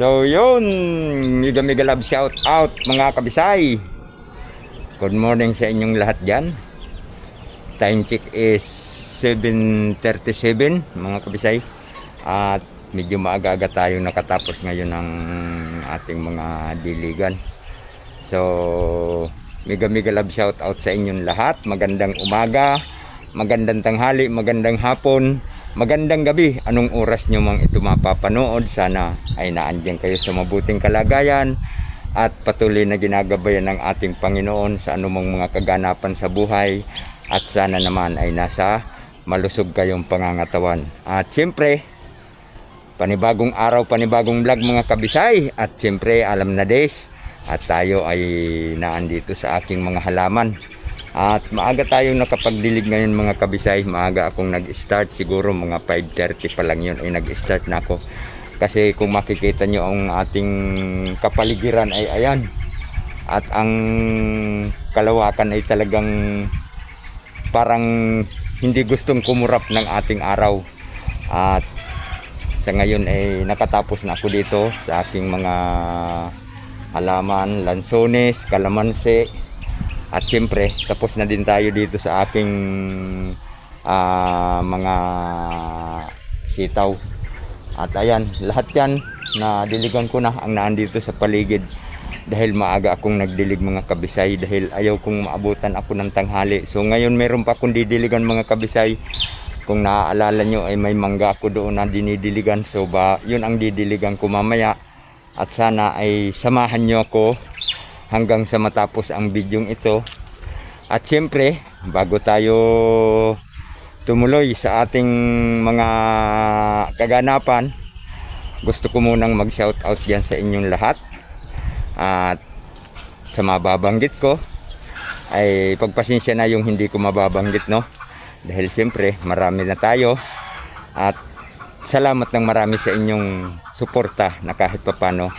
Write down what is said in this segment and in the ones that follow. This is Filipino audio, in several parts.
So yun, mega mega love shout out mga kabisay. Good morning sa inyong lahat dyan. Time check is 7.37 mga kabisay. At medyo maaga-aga tayo nakatapos ngayon ng ating mga diligan. So, mega mega love shout out sa inyong lahat. Magandang umaga, magandang tanghali, magandang hapon, magandang gabi. Anong oras nyo mang ito mapapanood? Sana ay naandyan kayo sa mabuting kalagayan at patuloy na ginagabayan ng ating Panginoon sa anumang mga kaganapan sa buhay at sana naman ay nasa malusog kayong pangangatawan. At siyempre, panibagong araw, panibagong vlog mga kabisay at siyempre alam na des at tayo ay naandito sa aking mga halaman. At maaga tayong nakapagdilig ngayon mga kabisay. Maaga akong nag-start. Siguro mga 5.30 pa lang yun ay nag-start na ako. Kasi kung makikita nyo ang ating kapaligiran ay ayan. At ang kalawakan ay talagang parang hindi gustong kumurap ng ating araw. At sa ngayon ay nakatapos na ako dito sa aking mga halaman, lansones, kalamansi, at siyempre, tapos na din tayo dito sa aking ah, mga sitaw. At ayan, lahat yan na diligan ko na ang naandito sa paligid dahil maaga akong nagdilig mga kabisay dahil ayaw kong maabutan ako ng tanghali. So ngayon meron pa akong didiligan mga kabisay. Kung naaalala nyo ay may mangga ako doon na dinidiligan. So ba, yun ang didiligan ko mamaya. At sana ay samahan nyo ako hanggang sa matapos ang bidyong ito. At siyempre, bago tayo tumuloy sa ating mga kaganapan, gusto ko munang mag-shout out yan sa inyong lahat. At sa mababanggit ko, ay pagpasensya na yung hindi ko mababanggit, no? Dahil siyempre, marami na tayo. At salamat ng marami sa inyong suporta na kahit papano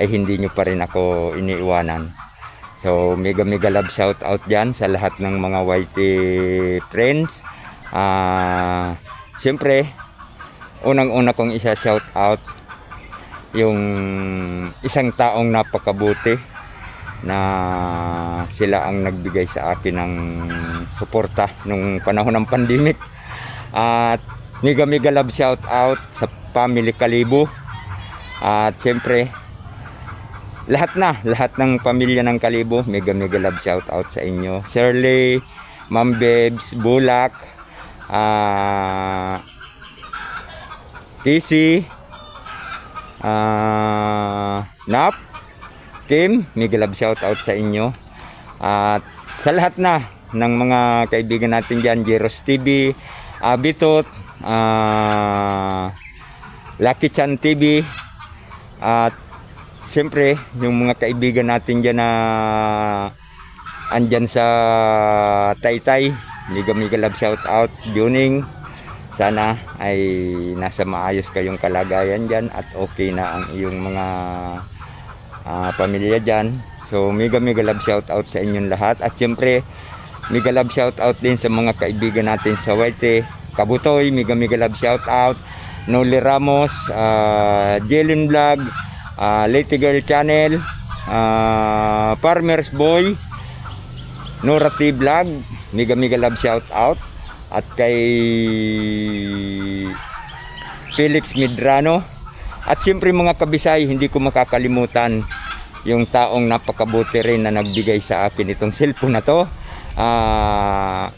ay hindi nyo pa rin ako iniiwanan. So, mega mega love shout out dyan sa lahat ng mga YT friends. Ah, siyempre, unang-una kong isa shout out yung isang taong napakabuti na sila ang nagbigay sa akin ng suporta nung panahon ng pandemic. At mega mega love shout out sa family Kalibo. At siyempre, lahat na, lahat ng pamilya ng Kalibo, mega mega love shout out sa inyo. Shirley, Ma'am Bebs, Bulak, ah TC, ah Nap, Kim, mega love shout out sa inyo. At sa lahat na ng mga kaibigan natin dyan, Jeros TV, Abitot, ah Lucky Chan TV, at siyempre, yung mga kaibigan natin dyan na andyan sa Taytay, mega mega love shout out, Juning. Sana ay nasa maayos kayong kalagayan dyan at okay na ang iyong mga ah, pamilya dyan. So mega mega love shout out sa inyong lahat. At siyempre, mega love shout out din sa mga kaibigan natin sa Waite, Kabutoy, mega mega love shout out. Noli Ramos, uh, Jelen Vlog, uh, Lady Girl Channel, ah, Farmers Boy, Nora T Vlog, mega mega love shout out at kay Felix Medrano. At siyempre mga kabisay hindi ko makakalimutan yung taong napakabuti rin na nagbigay sa akin itong cellphone na to. Ah,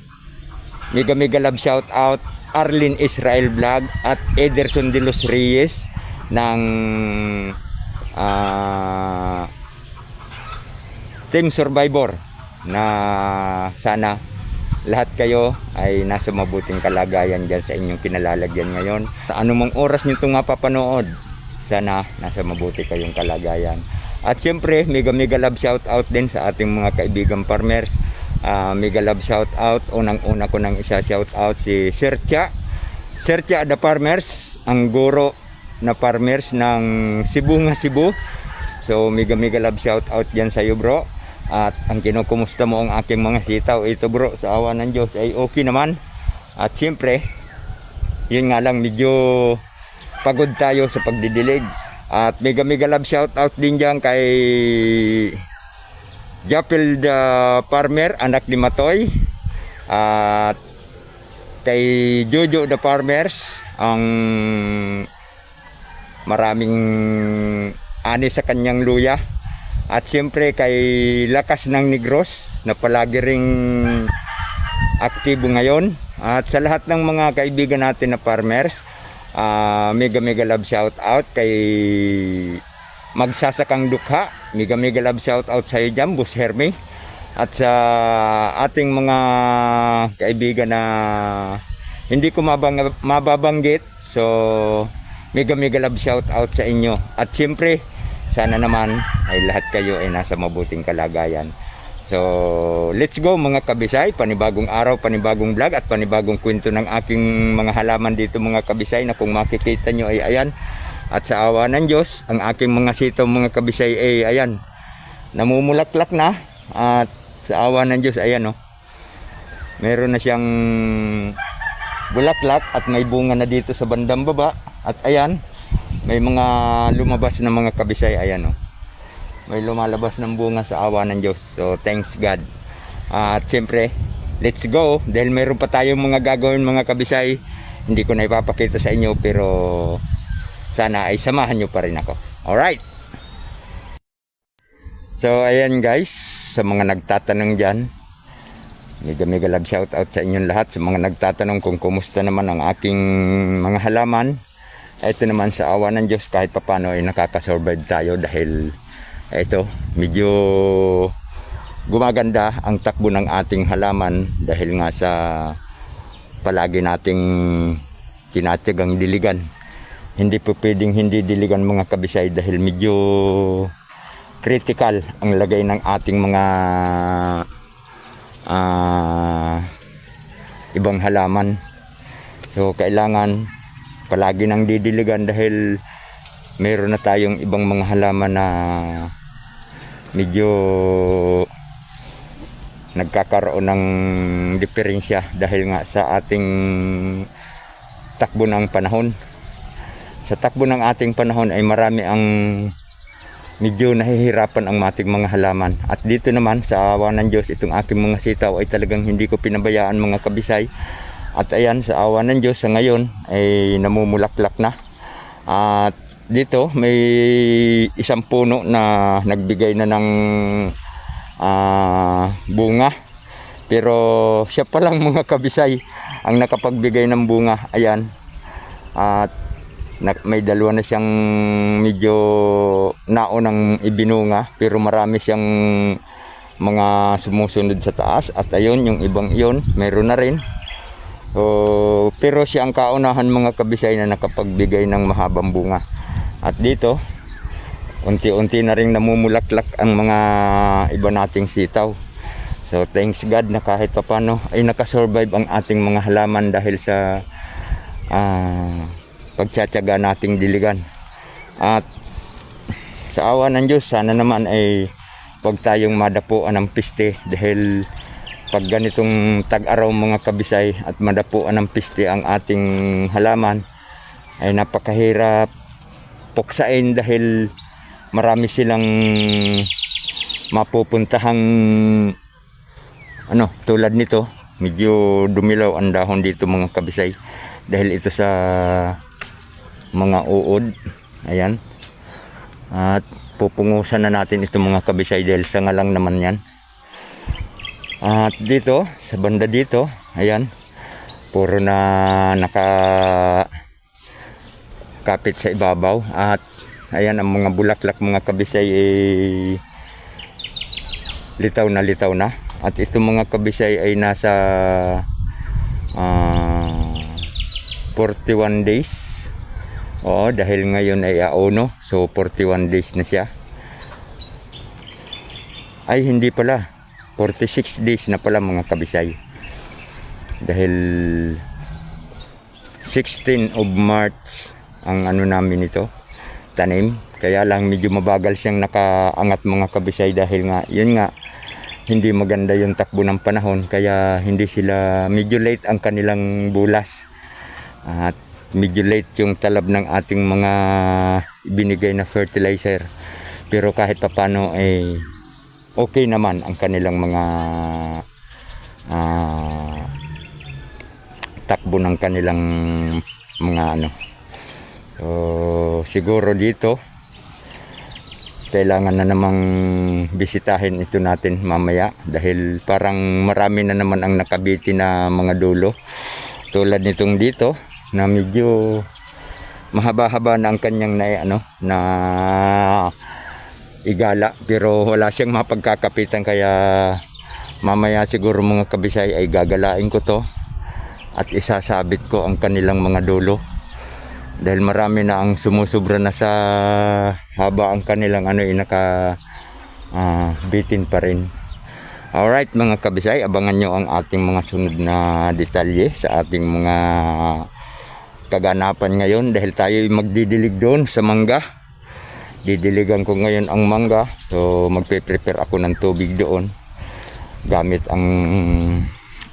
mega mega love shout out Arlene Israel Vlog at Ederson de los Reyes ng ah, Team Survivor na sana lahat kayo ay nasa mabuting kalagayan dyan sa inyong kinalalagyan ngayon. Sa anumang oras nyo itong mapapanood, sana nasa mabuti kayong kalagayan. At siyempre, mega mega love shout out din sa ating mga kaibigan farmers. Ah, mega love shout out. Unang-una ko nang isa shout out si Sir Cha. Sir Cha the farmers, ang guro na farmers ng Cebu nga Cebu. So mega mega love shout out diyan sa iyo bro. At ang kinukumusta mo ang aking mga sitaw ito bro sa awa ng Diyos ay okay naman. At siyempre, yun nga lang medyo pagod tayo sa pagdidilig. At mega mega love shout out din dyan kay Japil the Farmer, anak ni Matoy. At kay Jojo the Farmers, ang maraming ani sa kanyang luya. At siyempre kay Lakas ng Negros na palagi ring aktibo ngayon. At sa lahat ng mga kaibigan natin na farmers, ah, mega mega love shout out kay Magsasakang Dukha. Mega mega love shout out sa iyo dyan, Herme. At sa ating mga kaibigan na hindi ko mabang, mababanggit. So, mega mega love shout out sa inyo. At siyempre, sana naman ay lahat kayo ay nasa mabuting kalagayan. So, let's go mga kabisay, panibagong araw, panibagong vlog at panibagong kwento ng aking mga halaman dito mga kabisay na kung makikita nyo ay ayan. At sa awa ng Diyos, ang aking mga sitaw mga kabisay ay ayan, namumulaklak na at sa awa ng Diyos, ayan oh, meron na siyang bulaklak at may bunga na dito sa bandang baba at ayan, may mga lumabas na mga kabisay, ayan oh may lumalabas ng bunga sa awa ng Diyos. So, thanks God. At siyempre, let's go. Dahil mayroon pa tayong mga gagawin mga kabisay. Hindi ko na ipapakita sa inyo pero sana ay samahan nyo pa rin ako. Alright. So, ayan guys. Sa mga nagtatanong dyan, mega mega love shout out sa inyong lahat. Sa mga nagtatanong kung kumusta naman ang aking mga halaman. Ito naman sa awa ng Diyos kahit papano ay nakakasurvive tayo dahil ito medyo gumaganda ang takbo ng ating halaman dahil nga sa palagi nating tinatyagang diligan. Hindi po pwedeng hindi diligan mga kabisay dahil medyo critical ang lagay ng ating mga ah, ibang halaman. So kailangan palagi nang didiligan dahil meron na tayong ibang mga halaman na medyo nagkakaroon ng diferensya dahil nga sa ating takbo ng panahon. Sa takbo ng ating panahon ay marami ang medyo nahihirapan ang ating mga halaman. At dito naman sa awa ng Diyos, itong aking mga sitaw ay talagang hindi ko pinabayaan mga kabisay. At ayan, sa awa ng Diyos sa ngayon ay namumulaklak na. At dito may isang puno na nagbigay na ng ah, bunga. Pero siya pa lang mga kabisay ang nakapagbigay ng bunga. Ayan. At may dalawa na siyang medyo naunang ibinunga pero marami siyang mga sumusunod sa taas at ayun yung ibang iyon meron na rin So, pero siya ang kaunahan mga kabisay na nakapagbigay ng mahabang bunga. At dito, unti-unti na rin namumulaklak ang mga iba nating sitaw. So, thanks God na kahit papano ay nakasurvive ang ating mga halaman dahil sa ah, pagtsatsaga nating diligan. At sa awa ng Diyos, sana naman ay huwag tayong madapuan ng piste dahil pag ganitong tag-araw mga kabisay at madapuan ng piste ang ating halaman ay napakahirap puksain dahil marami silang mapupuntahang ano tulad nito. Medyo dumilaw ang dahon dito mga kabisay dahil ito sa mga uod. Ayan. At pupungusan na natin ito mga kabisay dahil sanga lang naman yan at dito, sa banda dito, ayan, puro na naka kapit sa ibabaw. At ayan ang mga bulaklak mga kabisay eh, litaw na litaw na. At itong mga kabisay ay nasa ah, 41 days. Oo dahil ngayon ay auno so 41 days na siya. Ay hindi pala 46 days na pala mga kabisay. Dahil 16 of March ang ano namin ito, tanim. Kaya lang medyo mabagal siyang nakaangat mga kabisay dahil nga, yun nga, hindi maganda yung takbo ng panahon. Kaya hindi sila, medyo late ang kanilang bulas. At medyo late yung talab ng ating mga binigay na fertilizer. Pero kahit papano ay okay naman ang kanilang mga ah, takbo ng kanilang mga ano. So, siguro dito kailangan na namang bisitahin ito natin mamaya dahil parang marami na naman ang nakabiti na mga dulo tulad nitong dito na medyo mahaba-haba na ang kanyang na ano na igala. Pero wala siyang mapagkakapitan kaya mamaya siguro mga kabisay ay gagalain ko to at isasabit ko ang kanilang mga dulo. Dahil marami na ang sumusubra na sa haba ang kanilang ano eh, naka ah, bitin pa rin. Alright mga kabisay abangan nyo ang ating mga sunod na detalye sa ating mga kaganapan ngayon dahil tayo magdidilig doon sa mangga didiligan ko ngayon ang mangga so magpe-prepare ako ng tubig doon gamit ang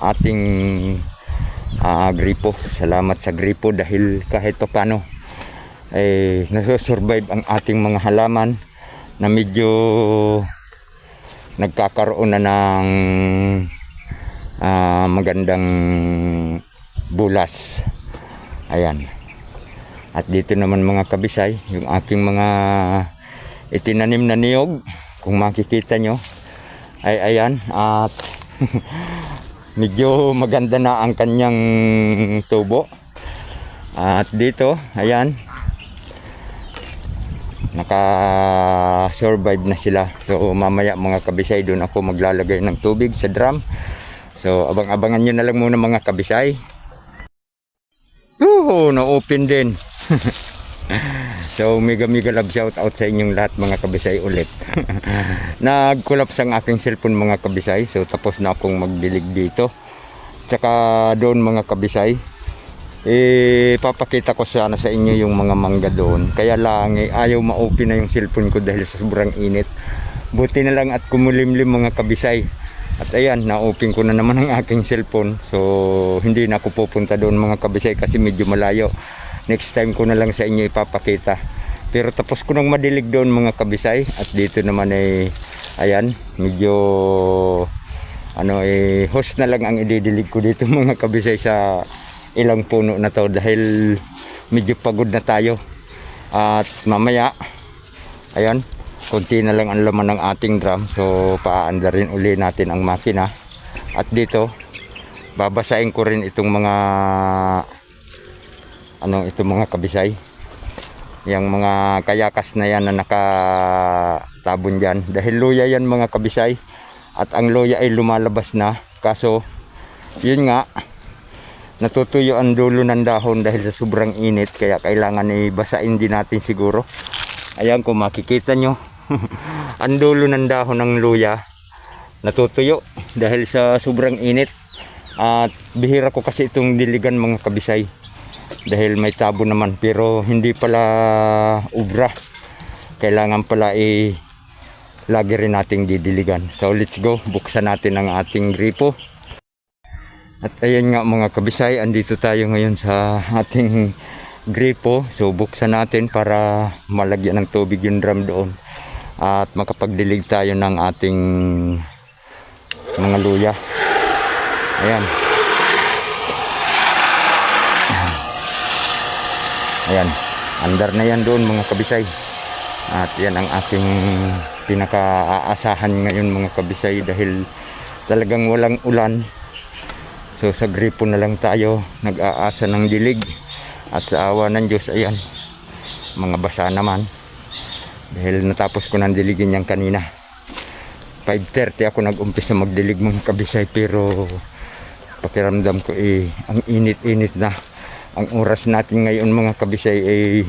ating ah, gripo. Salamat sa gripo dahil kahit pa paano ay nasusurvive ang ating mga halaman na medyo nagkakaroon na ng ah, magandang bulas. Ayan. At dito naman mga kabisay, yung aking mga itinanim na niyog, kung makikita nyo, ay ayan. At medyo maganda na ang kanyang tubo. At dito, ayan, naka-survive na sila. So mamaya mga kabisay, doon ako maglalagay ng tubig sa drum. So abang-abangan nyo na lang muna mga kabisay. Yuhu, na-open din. so mega mega love shout out sa inyong lahat mga kabisay ulit. Nag-collapse ang aking cellphone mga kabisay. So tapos na akong magdilig dito. Tsaka doon mga kabisay. Eh, papakita ko sana sa inyo yung mga mangga doon. Kaya lang, eh, ayaw ma-open na yung cellphone ko dahil sa sobrang init. Buti na lang at kumulimlim mga kabisay. At ayan, na-open ko na naman ang aking cellphone. So, hindi na ako pupunta doon mga kabisay kasi medyo malayo. Next time ko na lang sa inyo ipapakita. Pero tapos ko nang madilig doon mga kabisay. At dito naman ay, ayan, medyo ano eh host na lang ang ididilig ko dito mga kabisay sa ilang puno na to dahil medyo pagod na tayo at mamaya ayan konti na lang ang laman ng ating drum so paanda rin uli natin ang makina at dito babasain ko rin itong mga ano itong mga kabisay. Yung mga kayakas na yan na nakatabon dyan. Dahil luya yan mga kabisay. At ang luya ay lumalabas na. Kaso yun nga natutuyo ang dulo ng dahon dahil sa sobrang init. Kaya kailangan ibasain din natin siguro. Ayan kung makikita nyo ang dulo ng dahon ng luya natutuyo dahil sa sobrang init. At bihira ko kasi itong diligan mga kabisay dahil may tabo naman pero hindi pala ubra kailangan pala i lagi rin nating didiligan so let's go buksan natin ang ating gripo at ayan nga mga kabisay, andito tayo ngayon sa ating gripo. So buksan natin para malagyan ng tubig yung drum doon. At makapagdilig tayo ng ating mga luya. Ayan. Ayan. Andar na yan doon mga kabisay. At yan ang aking pinaka-aasahan ngayon mga kabisay dahil talagang walang ulan So sa gripo na lang tayo nag-aasa ng dilig at sa awa ng Diyos ayan mga basa naman dahil natapos ko ng diligin yan kanina 5.30 ako nag-umpisa magdilig mga kabisay pero pakiramdam ko eh ang init-init na ang oras natin ngayon mga kabisay ay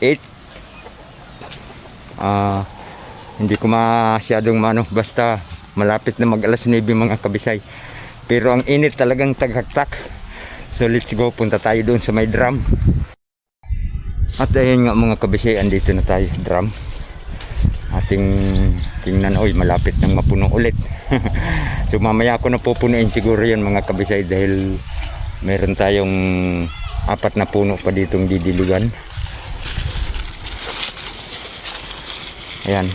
8 ah hindi ko masyadong mano basta malapit na mag alas 9 mga kabisay pero ang init talagang tagaktak. So let's go, punta tayo doon sa may drum. At ayun nga mga kabisay, andito na tayo, drum. Ating tingnan, oy malapit nang mapuno ulit. so mamaya ako na pupunuin siguro yan mga kabisay dahil meron tayong apat na puno pa ditong didiligan. Ayan.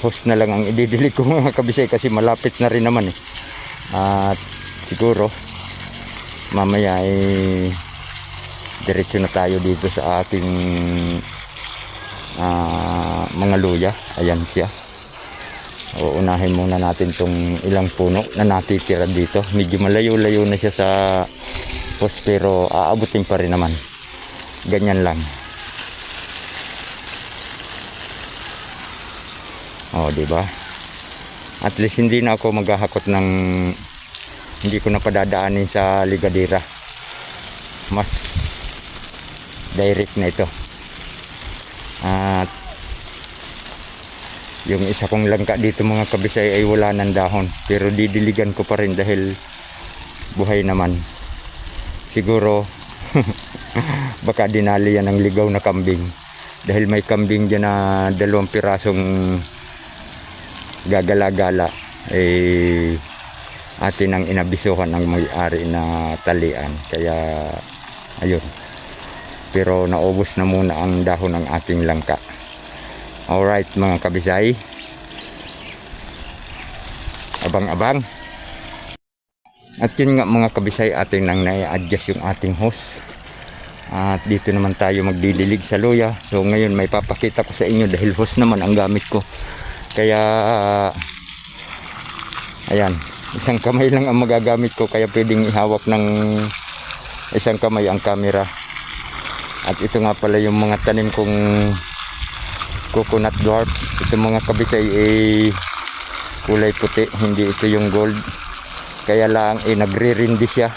Host na lang ang ididilig ko mga kabisay kasi malapit na rin naman eh. At siguro mamaya ay diretso na tayo dito sa ating ah, mga luya. Ayan siya. Uunahin muna natin tong ilang puno na natitira dito. Medyo malayo-layo na siya sa post pero aabutin pa rin naman. Ganyan lang. Oh, di ba? At least hindi na ako maghahakot ng hindi ko na padadaanin sa ligadira. Mas direct na ito. At yung isa kong langka dito mga kabisay ay wala ng dahon. Pero didiligan ko pa rin dahil buhay naman. Siguro baka dinali yan ng ligaw na kambing. Dahil may kambing dyan na dalawang pirasong gagala-gala eh atin ang inabisuhan ng may-ari na talian kaya ayun pero naubos na muna ang dahon ng ating langka alright mga kabisay. Abang-abang. At yun nga mga kabisay ating nang na-adjust yung ating hose at dito naman tayo magdililig sa luya. So ngayon may papakita ko sa inyo dahil hose naman ang gamit ko. Kaya ayan, isang kamay lang ang magagamit ko kaya pwedeng ihawak ng isang kamay ang camera. At ito nga pala yung mga tanim kong coconut dwarf. Ito mga kabisay ay kulay puti, hindi ito yung gold. Kaya lang eh nagre-rindi siya.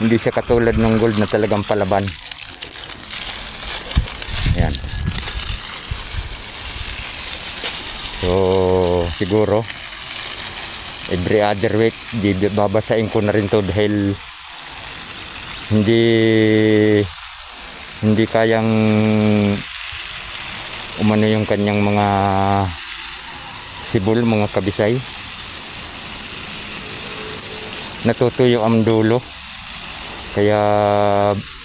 Hindi siya katulad ng gold na talagang palaban. Ayan. So, siguro every other week di babasahin ko na rin to dahil hindi hindi kayang umano yung kanyang mga sibol, mga kabisay. Natutuyo ang dulo. Kaya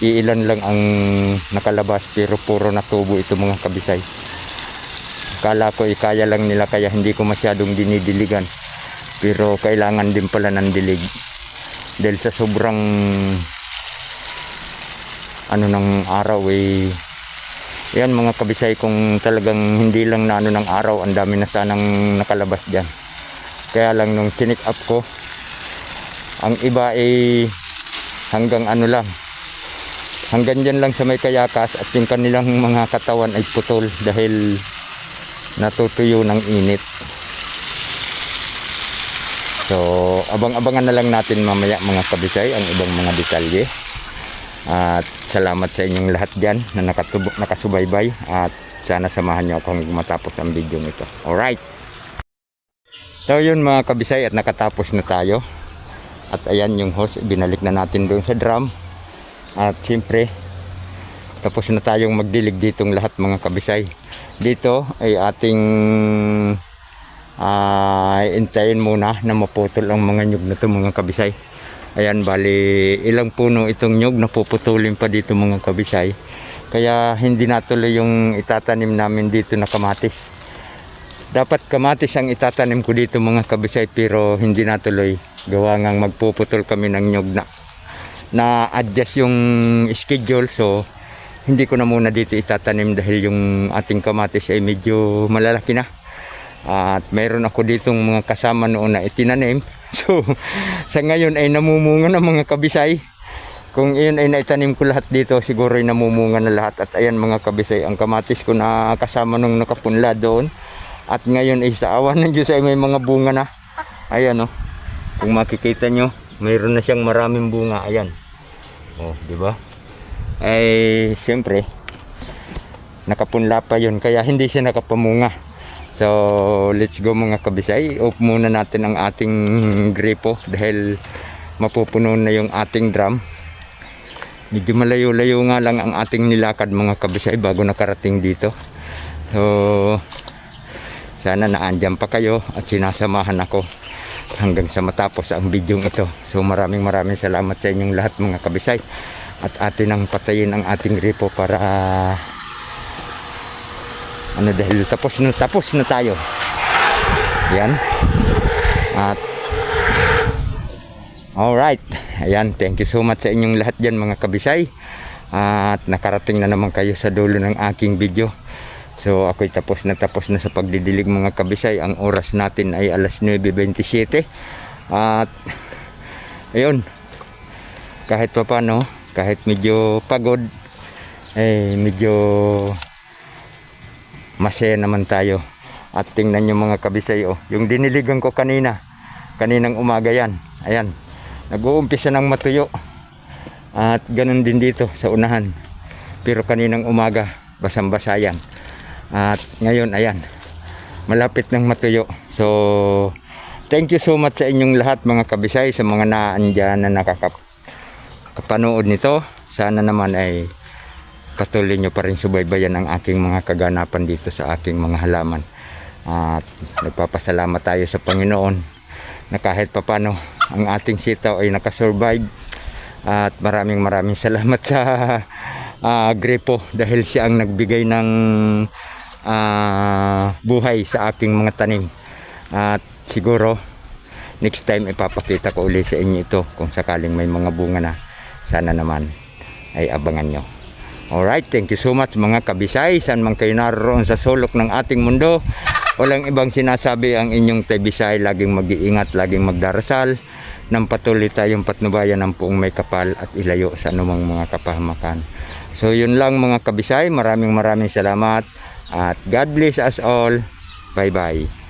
iilan lang ang nakalabas pero puro natubo ito mga kabisay. Kala ko ikaya lang nila kaya hindi ko masyadong dinidiligan. Pero kailangan din pala ng dilig. Dahil sa sobrang ano ng araw eh yan mga kabisay kung talagang hindi lang na ano ng araw ang dami na sanang nakalabas dyan. Kaya lang nung chinik up ko ang iba ay hanggang ano lang hanggang dyan lang sa may kayakas at yung kanilang mga katawan ay putol dahil natutuyo ng init. So, abang-abangan na lang natin mamaya mga kabisay ang ibang mga detalye. At salamat sa inyong lahat dyan na nakatubok, nakasubaybay at sana samahan nyo ako hanggang matapos ang video nito. Alright. So yun mga kabisay at nakatapos na tayo. At ayan yung hose, binalik na natin doon sa drum. At siyempre, tapos na tayong magdilig ditong lahat mga kabisay. Dito ay ating ah intayin muna na maputol ang mga nyug na to mga kabisay. Ayan, bali ilang puno itong nyug na puputulin pa dito mga kabisay. Kaya hindi natuloy yung itatanim namin dito na kamatis. Dapat kamatis ang itatanim ko dito mga kabisay pero hindi natuloy. Gawa ngang magpuputol kami ng nyug na na adjust yung schedule so hindi ko na muna dito itatanim dahil yung ating kamatis ay medyo malalaki na. At mayroon ako ditong mga kasama noon na itinanim. So, sa ngayon ay namumunga na mga kabisay. Kung iyon ay naitanim ko lahat dito, siguro ay namumunga na lahat. At ayan mga kabisay, ang kamatis ko na kasama nung nakapunla doon. At ngayon ay sa awan ng Diyos ay may mga bunga na. Ayan o. Kung makikita nyo, mayroon na siyang maraming bunga. Ayan. Oh, di ba? Ay, siyempre, nakapunla pa yun. Kaya hindi siya nakapamunga. So, let's go mga kabisay. Off muna natin ang ating gripo dahil mapupuno na yung ating drum. Medyo malayo-layo nga lang ang ating nilakad mga kabisay bago nakarating dito. So, sana naandyan pa kayo at sinasamahan ako hanggang sa matapos ang video ito. So, maraming maraming salamat sa inyong lahat mga kabisay. at atin ang patayin ang ating gripo para ano dahil tapos na tapos na tayo. Yan at alright ayan thank you so much sa inyong lahat dyan mga kabisay. At nakarating na naman kayo sa dulo ng aking video. So ako'y tapos na tapos na sa pagdidilig mga kabisay. Ang oras natin ay alas 9.27 at ayun. Kahit pa paano kahit medyo pagod eh medyo masaya naman tayo. At tingnan nyo mga kabisay oh, yung diniligan ko kanina. Kaninang umaga yan. Ayan. Nag-uumpisa ng matuyo. At ganun din dito sa unahan. Pero kaninang umaga basang basa yan. At ngayon ayan. Malapit ng matuyo. So thank you so much sa inyong lahat mga kabisay sa mga naandyan na nakakap kapanood nito. Sana naman ay patuloy nyo pa rin subaybayan ang aking mga kaganapan dito sa aking mga halaman. At nagpapasalamat tayo sa Panginoon na kahit papano ang ating sitaw ay nakasurvive. At maraming maraming salamat sa ah, gripo dahil siya ang nagbigay ng ah, buhay sa aking mga tanim. At siguro next time ipapakita ko uli sa inyo ito kung sakaling may mga bunga na. Sana naman ay abangan nyo Alright, thank you so much mga kabisay. Saan man kayo naroon sa sulok ng ating mundo. Walang ibang sinasabi ang inyong tabisay. Laging mag-iingat, laging magdarasal. Nang patuloy tayong patnubayan ng puong may kapal at ilayo sa anumang mga kapahamakan. So yun lang mga kabisay. Maraming maraming salamat. At God bless us all. Bye bye.